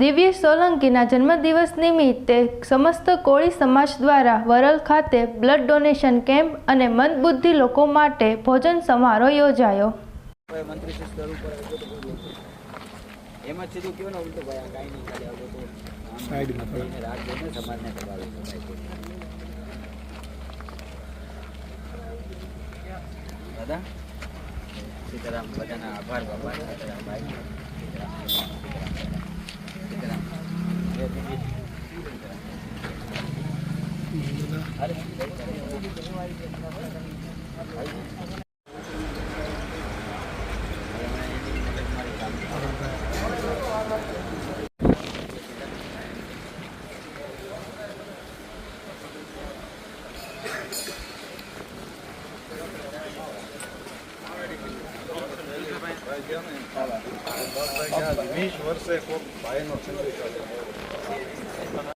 દિવ્ય સોલંકીના જન્મદિવસ નિમિત્તે સમસ્ત કોળી સમાજ દ્વારા વરલ ખાતે બ્લડ ડોનેશન કેમ્પ અને મંદબુદ્ધિ લોકો માટે ભોજન સમારોહ યોજાયો. ભાઈ મંત્રી સ્તર ઉપર આવ્યો તો બોલો Abla, mi, mi, mi, mi, mi,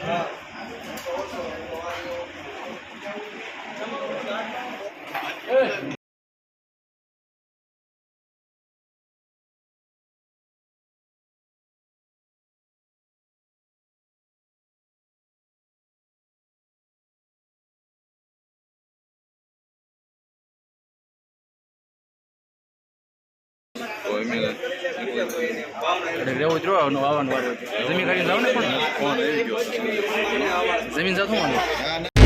Yeah. રેવું જો આવવાનું આવવાનું વારું જમીન કાઢીને લાવ ને પણ જમીન જાતું